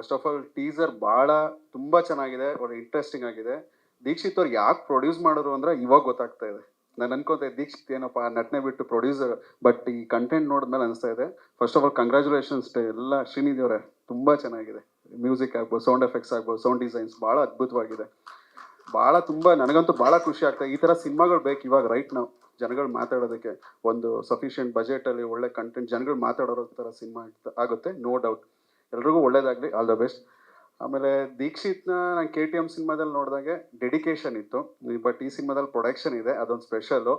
First of all teaser ಭಾಳ ತುಂಬ ಚೆನ್ನಾಗಿದೆ, ಒಳ್ಳೆ ಇಂಟ್ರೆಸ್ಟಿಂಗ್ ಆಗಿದೆ. ದೀಕ್ಷಿತ್ ಅವ್ರು ಯಾಕೆ ಪ್ರೊಡ್ಯೂಸ್ ಮಾಡಿದ್ರು ಅಂದ್ರೆ ಇವಾಗ ಗೊತ್ತಾಗ್ತಾ ಇದೆ. ನಾನು ಅನ್ಕೋತೆ ದೀಕ್ಷಿತ್ ಏನಪ್ಪ ನಟನೆ ಬಿಟ್ಟು ಪ್ರೊಡ್ಯೂಸರ್ ಬಟ್ ಈ ಕಂಟೆಂಟ್ ನೋಡಿದ್ಮೇಲೆ ಅನಿಸ್ತಾ ಇದೆ. ಫಸ್ಟ್ ಆಫ್ ಆಲ್ ಕಂಗ್ರ್ಯಾಚುಲೇಷನ್ಸ್ ಎಲ್ಲ ಶ್ರೀನಿಧಿ ಅವರೇ. ತುಂಬ ಚೆನ್ನಾಗಿದೆ. ಮ್ಯೂಸಿಕ್ ಆಗ್ಬೋದು ಸೌಂಡ್ ಎಫೆಕ್ಟ್ಸ್ ಆಗ್ಬೋದು ಸೌಂಡ್ ಡಿಸೈನ್ಸ್ ಭಾಳ ಅದ್ಭುತವಾಗಿದೆ. ಭಾಳ ತುಂಬ, ನನಗಂತೂ ಭಾಳ ಖುಷಿ ಆಗ್ತದೆ ಈ ಥರ ಸಿನಿಮಾಗಳು ಬೇಕು ಇವಾಗ ರೈಟ್ ನಾವು ಜನಗಳು ಮಾತಾಡೋದಕ್ಕೆ ಒಂದು ಸಫಿಷಿಯೆಂಟ್ ಬಜೆಟಲ್ಲಿ ಒಳ್ಳೆ ಕಂಟೆಂಟ್ ಜನಗಳು ಮಾತಾಡೋರೋ ಥರ ಸಿನಿಮಾ ಆಗುತ್ತೆ ನೋ ಡೌಟ್ ಎಲ್ರಿಗೂ ಒಳ್ಳೇದಾಗಲಿ. ಆಲ್ ದ ಬೆಸ್ಟ್ ಆಮೇಲೆ ದೀಕ್ಷಿತ್ನ ನಾನು ಕೆ ಟಿ ಎಂ ಸಿನಿಮಾದಲ್ಲಿ ನೋಡಿದಾಗೆ ಡೆಡಿಕೇಶನ್ ಇತ್ತು. ಬಟ್ ಈ ಸಿನಿಮಾದಲ್ಲಿ ಪ್ರೊಡಕ್ಷನ್ ಇದೆ. ಅದೊಂದು ಸ್ಪೆಷಲು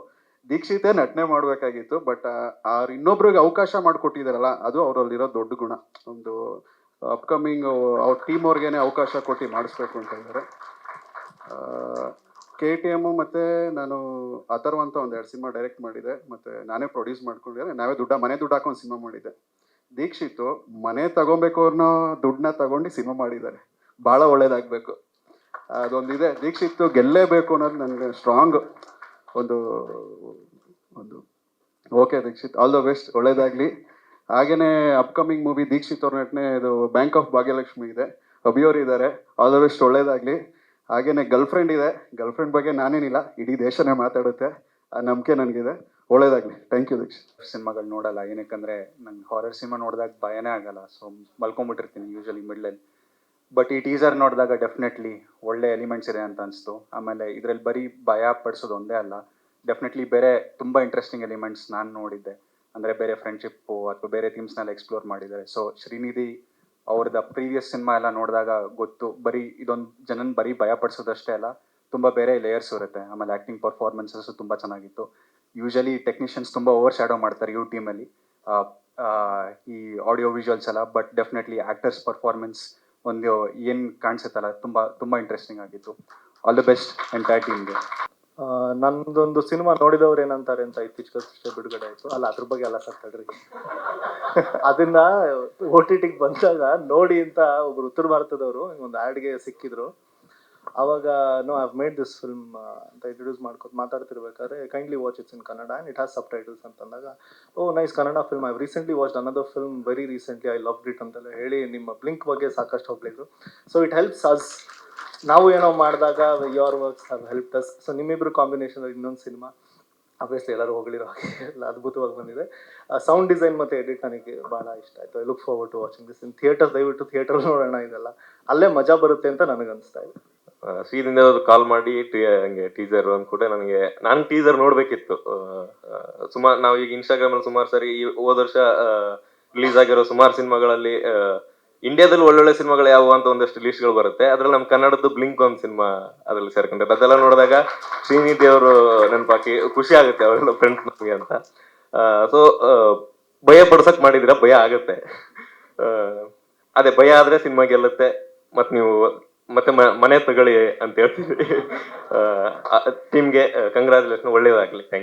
ದೀಕ್ಷಿತೇ ನಟನೆ ಮಾಡಬೇಕಾಗಿತ್ತು. ಬಟ್ ಅವ್ರು ಇನ್ನೊಬ್ರಿಗೆ ಅವಕಾಶ ಮಾಡಿಕೊಟ್ಟಿದಾರಲ್ಲ, ಅದು ಅವರಲ್ಲಿರೋ ದೊಡ್ಡ ಗುಣ. ಒಂದು ಅಪ್ಕಮಿಂಗ್ ಅವ್ರ ಟೀಮ್ ಅವ್ರಿಗೇನೆ ಅವಕಾಶ ಕೊಟ್ಟು ಮಾಡಿಸ್ಬೇಕು ಅಂತ ಇದ್ದಾರೆ ಕೆ ಟಿ ಎಮ್ಮು ಮತ್ತು ನಾನು ಅಥರ್ವ ಅಂತ ಒಂದು ಎರಡು ಸಿನಿಮಾ ಡೈರೆಕ್ಟ್ ಮಾಡಿದೆ. ಮತ್ತು ನಾನೇ ಪ್ರೊಡ್ಯೂಸ್ ಮಾಡ್ಕೊಂಡಿದ್ದೆ ನಾವೇ ದುಡ್ಡ, ಮನೆ ದುಡ್ಡು ಹಾಕೊಂಡು ಸಿನಿಮಾ ಮಾಡಿದ್ದೆ. ದೀಕ್ಷಿತ್ತು ಮನೆ ತಗೊಬೇಕು ಅನ್ನೋ ದುಡ್ಡನ್ನ ತಗೊಂಡು ಸಿನಿಮಾ ಮಾಡಿದ್ದಾರೆ. ಭಾಳ ಒಳ್ಳೇದಾಗಬೇಕು. ಅದೊಂದಿದೆ. ದೀಕ್ಷಿತ್ ಗೆಲ್ಲೇಬೇಕು ಅನ್ನೋದು ನನಗೆ ಸ್ಟ್ರಾಂಗ್ ಒಂದು ಒಂದು okay Dheekshith all the best ಒಳ್ಳೇದಾಗಲಿ. ಹಾಗೇನೆ ಅಪ್ಕಮಿಂಗ್ ಮೂವಿ ದೀಕ್ಷಿತ್ ಅವ್ರ ನಟನೆ, ಇದು ಬ್ಯಾಂಕ್ ಆಫ್ ಭಾಗ್ಯಲಕ್ಷ್ಮಿ ಇದೆ. ಅಭಿಯವ್ರು ಇದ್ದಾರೆ ಆಲ್ ದ ಬೆಸ್ಟ್ ಒಳ್ಳೇದಾಗಲಿ. ಹಾಗೇನೆ ಗರ್ಲ್ ಫ್ರೆಂಡ್ ಇದೆ. ಗರ್ಲ್ ಫ್ರೆಂಡ್ ಬಗ್ಗೆ ನಾನೇನಿಲ್ಲ. ಇಡೀ ದೇಶನೇ ಮಾತಾಡುತ್ತೆ. ಆ ನಂಬಿಕೆ ನನಗಿದೆ. ಒಳ್ಳೇದಾಗಲಿ. Thank you Dheekshith. ಸಿನಿಮಾಗಳು ನೋಡಲ್ಲ. ಏನಕ್ಕಂದ್ರೆ, ನಂಗೆ ಹಾರರ್ ಸಿನಿಮಾ ನೋಡಿದಾಗ ಭಯನೇ ಆಗಲ್ಲ. ಸೊ ಮಲ್ಕೊಂಬಿಟ್ಟಿರ್ತೀನಿ ಯೂಶಲಿ ಮಿಡ್ಲಲ್ಲಿ ಬಟ್ ಈ ಟೀಸರ್ ನೋಡಿದಾಗ ಡೆಫಿನೆಟ್ಲಿ ಒಳ್ಳೆ ಎಲಿಮೆಂಟ್ಸ್ ಇದೆ ಅಂತ ಅನಿಸ್ತು. ಆಮೇಲೆ ಇದರಲ್ಲಿ ಬರೀ ಭಯ ಪಡಿಸೋದು ಒಂದೇ ಅಲ್ಲ. ಡೆಫಿನೆಟ್ಲಿ ಬೇರೆ ತುಂಬ ಇಂಟ್ರೆಸ್ಟಿಂಗ್ ಎಲಿಮೆಂಟ್ಸ್ ನಾನು ನೋಡಿದ್ದೆ. ಅಂದರೆ ಬೇರೆ ಫ್ರೆಂಡ್ಶಿಪ್ಪು ಅಥವಾ ಬೇರೆ ಥೀಮ್ಸ್ನೆಲ್ಲ ಎಕ್ಸ್ಪ್ಲೋರ್ ಮಾಡಿದ್ದಾರೆ. ಸೊ ಶ್ರೀನಿಧಿ ಅವ್ರದ್ದು ಪ್ರೀವಿಯಸ್ ಸಿನಿಮಾ ಎಲ್ಲ ನೋಡಿದಾಗ ಗೊತ್ತು. ಬರೀ ಇದೊಂದು ಜನನ ಬರೀ ಭಯ ಪಡಿಸೋದಷ್ಟೇ ಅಲ್ಲ. ತುಂಬ ಬೇರೆ ಲೇಯರ್ಸ್ ಇರುತ್ತೆ. ಆಮೇಲೆ ಆ್ಯಕ್ಟಿಂಗ್ ಪರ್ಫಾರ್ಮೆನ್ಸಸ್ಸು ತುಂಬ ಚೆನ್ನಾಗಿತ್ತು. ಯೂಶಲಿ ಟೆಕ್ನಿಷಿಯನ್ಸ್ ತುಂಬ ಓವರ್ ಶ್ಯಾಡೋ ಮಾಡ್ತಾರೆ ಯು ಟೀಮಲ್ಲಿ ಈ ಆಡಿಯೋ ವಿಜುವಲ್ಸ್ ಎಲ್ಲ ಬಟ್ ಡೆಫಿನೆಟ್ಲಿ ಆ್ಯಕ್ಟರ್ಸ್ ಪರ್ಫಾರ್ಮೆನ್ಸ್ ಒಂದು ಏನ್ ಕಾಣಿಸುತ್ತಲ್ಲ, ತುಂಬಾ ತುಂಬಾ ಇಂಟ್ರೆಸ್ಟಿಂಗ್ ಆಗಿತ್ತು. ಆಲ್ ದ ಬೆಸ್ಟ್ ಎಂಟೈರ್ ಟೀಮ್ಗೆ ನಂದೊಂದು ಸಿನಿಮಾ ನೋಡಿದವ್ರು ಏನಂತಾರೆ ಅಂತ ಇತ್ತೀಚೆಗಷ್ಟೇ ಬಿಡುಗಡೆ ಆಯ್ತು. ಅಲ್ಲ, ಅದ್ರ ಬಗ್ಗೆ ಎಲ್ಲ ತಡ್ರಿ ಅದನ್ನ ಓ ಟಿ ಟಿಗೆ ಬಂದಾಗ ನೋಡಿ ಅಂತ ಒಬ್ರು ಉತ್ತರ ಭಾರತದವರು, ಒಂದು ಆಡ್ಗೆ ಸಿಕ್ಕಿದ್ರು. ಅವಾಗ no I've made this film ಅಂತ ಇಂಟ್ರೊಡ್ಯೂಸ್ ಮಾಡ್ಕೊತ ಮಾತಾಡ್ತಿರ್ಬೇಕಾದ್ರೆ kindly watch it's in Kannada and it has subtitles ಅಂತಂದಾಗ ಓ nice Kannada film I recently watch another film very recently I love it ಅಂತೆಲ್ಲ ಹೇಳಿ ನಿಮ್ಮ ಬ್ಲಿಂಕ್ ಬಗ್ಗೆ ಸಾಕಷ್ಟು ಹೋಗ್ಲಿದ್ರು. ಸೊ ಇಟ್ ಹೆಲ್ಪ್ಸ್ ಅಸ್ ನಾವು ಏನೋ ಮಾಡಿದಾಗ your works have help us so ನಿಮ್ಮಿಬ್ರು combination ಇನ್ನೊಂದು ಸಿನಿಮಾ ಅಬ್ವಿಯಸ್ಲಿ ಎಲ್ಲರೂ ಹೊಗಳಿರೋ ಹಾಗೆ ಎಲ್ಲ ಅದ್ಭುತವಾಗಿ ಬಂದಿದೆ. ಸೌಂಡ್ ಡಿಸೈನ್ ಮತ್ತು ಎಡಿಟ್ ನನಗೆ ಭಾಳ ಇಷ್ಟ ಆಯಿತು. I look forward to watching this in theatre ದಯವಿಟ್ಟು ಥಿಯೇಟರ್ ನೋಡೋಣ ಇದೆಲ್ಲ. ಅಲ್ಲೇ ಮಜಾ ಬರುತ್ತೆ ಅಂತ ನನಗೆ ಅನಿಸ್ತಾ ಇದೆ. ಸೀದಿಂದ ಕಾಲ್ ಮಾಡಿ ಟೀ, ಹಂಗೆ ಟೀಸರ್ ಅಂದ್ಕೊಟ್ಟೆ ನನಗೆ. ನಾನು ಟೀಸರ್ ನೋಡ್ಬೇಕಿತ್ತು. ಸುಮಾರು, ನಾವು ಈಗ ಇನ್ಸ್ಟಾಗ್ರಾಮ್ ಅಲ್ಲಿ ಸುಮಾರು ಸರಿ ಈ ಹೋದ ವರ್ಷ ರಿಲೀಸ್ ಆಗಿರೋ ಸುಮಾರು ಸಿನಿಮಾಗಳಲ್ಲಿ ಇಂಡಿಯಾದಲ್ಲಿ ಒಳ್ಳೊಳ್ಳೆ ಸಿನಿಮಾಗಳು ಯಾವುವು ಅಂತ ಒಂದಷ್ಟು ಲಿಸ್ಟ್ಗಳು ಬರುತ್ತೆ. ಅದ್ರಲ್ಲಿ ನಮ್ಮ ಕನ್ನಡದ್ದು ಬ್ಲಿಂಕ್ ಒಂದು ಸಿನಿಮಾ ಅದ್ರಲ್ಲಿ ಸೇರ್ಕೊಂಡೆ. ಅದೆಲ್ಲ ನೋಡಿದಾಗ ಶ್ರೀನಿಧಿ ಅವರು ನೆನಪಾಕಿ ಖುಷಿ ಆಗುತ್ತೆ ಅವರೆಲ್ಲ ಫ್ರೆಂಡ್ಸ್ ನಮಗೆ ಅಂತ. ಸೊ ಭಯ ಪಡ್ಸಕ್ ಮಾಡಿದಿರ, ಭಯ ಆಗುತ್ತೆ. ಅದೇ ಭಯ ಆದ್ರೆ ಸಿನಿಮಾ ಗೆಲ್ಲುತ್ತೆ. ಮತ್ ನೀವು ಮತ್ತೆ ಮನೆ ತಗೊಳ್ಳಿ ಅಂತ ಹೇಳ್ತೀವಿ ಟೀಮ್ಗೆ ಕಂಗ್ರಾಚುಲೇಷನ್ ಒಳ್ಳೇದಾಗ್ಲಿ. Thank you